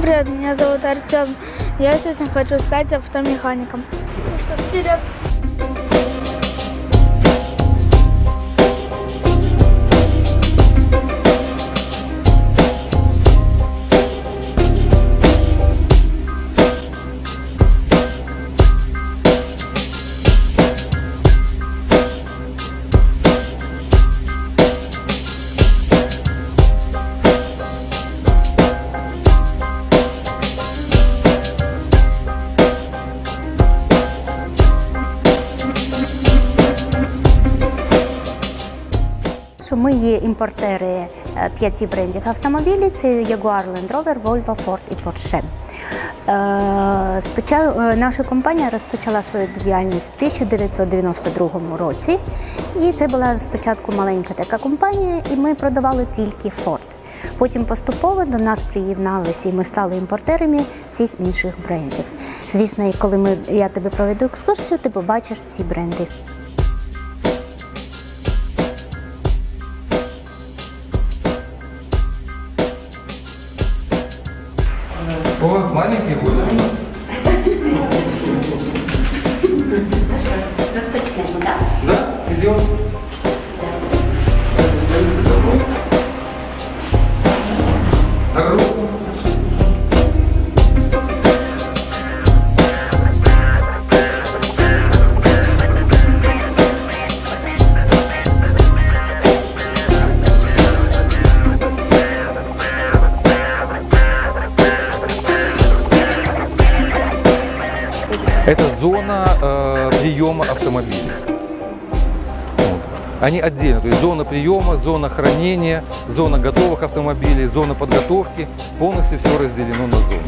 привет, меня зовут Артем. Я сегодня хочу стать автомехаником. Вперед! Імпортери е, п'яти брендів автомобілів: це Jaguar, Land Rover, Volvo, Ford і Porsche. Е, е, наша компанія розпочала свою діяльність в 1992 році, і це була спочатку маленька така компанія, і ми продавали тільки Ford. Потім поступово до нас приєдналися і ми стали імпортерами всіх інших брендів. Звісно, коли ми, я тебе проведу екскурсію, ти побачиш всі бренди. э, приема автомобиля. Вот. Они отдельно, то есть зона приема, зона хранения, зона готовых автомобилей, зона подготовки, полностью все разделено на зоны.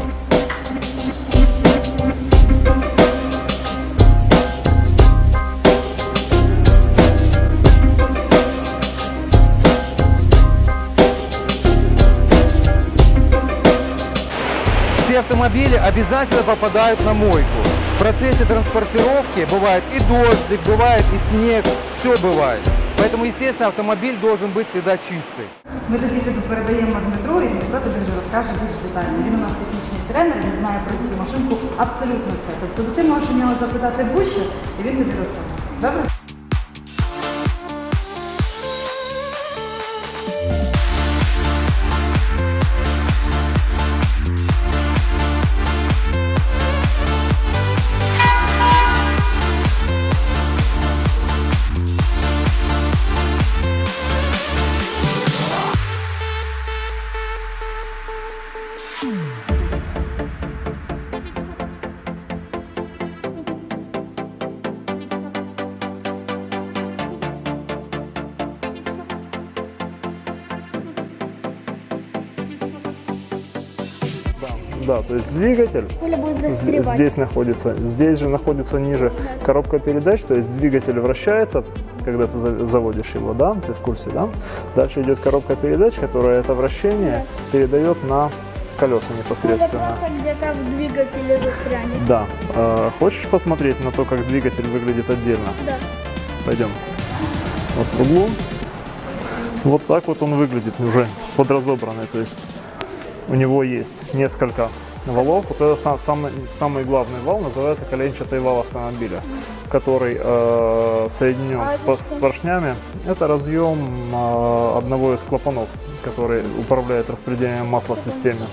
Все автомобили обязательно попадают на мойку. В процессе транспортировки бывает и дождик, бывает и снег, все бывает. Поэтому, естественно, автомобиль должен быть всегда чистый. Ми тоді тебе передаємо Дмитру, і Дмитро тобі вже розкаже більш детально. Він у нас технічний тренер, він знає про цю машинку абсолютно все. Тобто ти можеш у нього запитати будь-що, і він тобі розкаже. Добре? Да, то есть двигатель будет здесь находится, здесь же находится ниже коробка передач, то есть двигатель вращается, когда ты за- заводишь его, да, ты в курсе, да? Дальше идет коробка передач, которая это вращение передает на колеса непосредственно. где-то в двигателе застрянет. Да. Э, Хочешь посмотреть на то, как двигатель выглядит отдельно? Да. Пойдем. Вот в углу. Вот так вот он выглядит уже подразобранный. То есть у него есть несколько валов. Вот это сам- самый, самый главный вал называется коленчатый вал автомобиля, который э, соединен А с, с поршнями. Это разъем э, одного из клапанов, который управляет распределением масла в системе.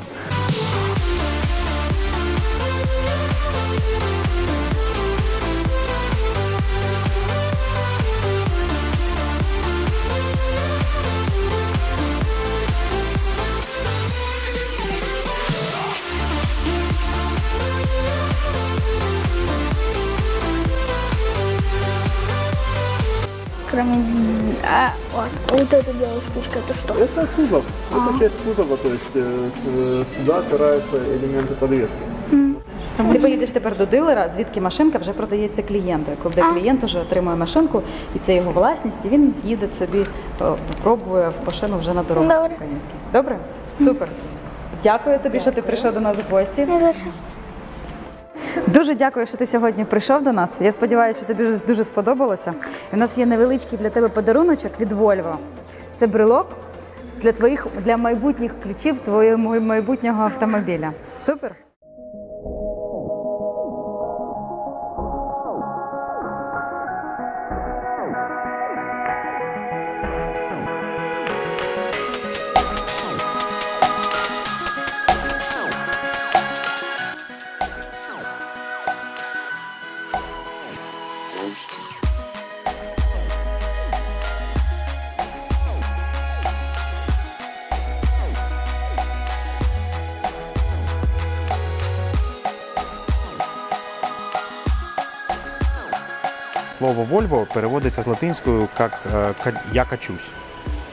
А, вот, вот эта белая штучка, это что? Это кузов. Это часть кузова, то есть э, с- сюда опираются элементы подвески. Ти поїдеш тепер до дилера, звідки машинка вже продається клієнту. Коли клієнт вже отримує машинку, і це його власність, і він їде собі, о, пробує в машину вже на дорогу. Добре. українській. Добре? Супер. Дякую тобі, що ти прийшов до нас в гості. Дуже дякую, що ти сьогодні прийшов до нас. Я сподіваюся, що тобі дуже- сподобалося. У нас є невеличкий для тебе подаруночок від Volvo. Це брелок для твоїх для майбутніх ключів твоєго майбутнього автомобіля. Супер! Слово Вольво переводиться з латинською як е, я качусь,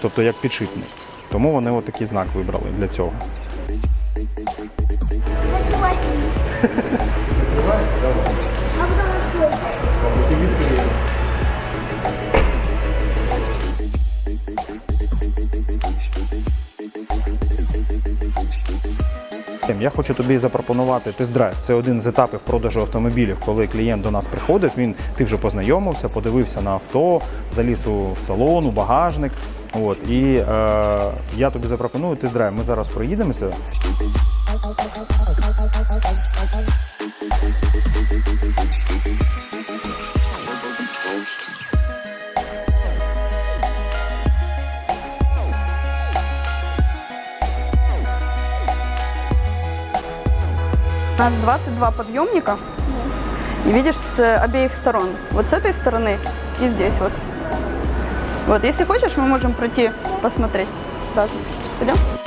тобто як підшипник. Тому вони отакий знак вибрали для цього. Я хочу тобі запропонувати тест-драйв. Це один з етапів продажу автомобілів, коли клієнт до нас приходить. Він ти вже познайомився, подивився на авто, заліз у салон, у багажник. От і е, я тобі запропоную тест-драйв. Ми зараз проїдемося. У нас 22 подъемника. И видишь с обеих сторон. Вот с этой стороны и здесь вот. Вот, если хочешь, мы можем пройти посмотреть сразу. Пойдем?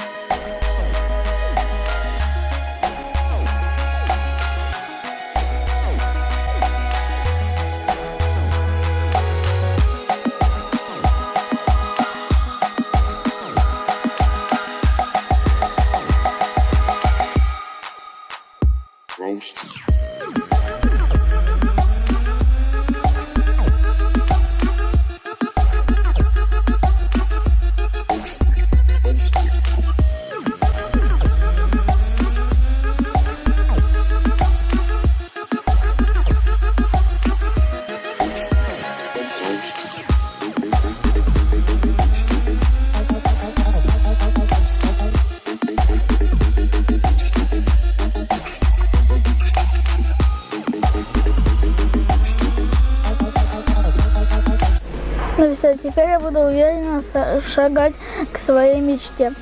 Ну все, теперь я буду уверенно шагать к своей мечте.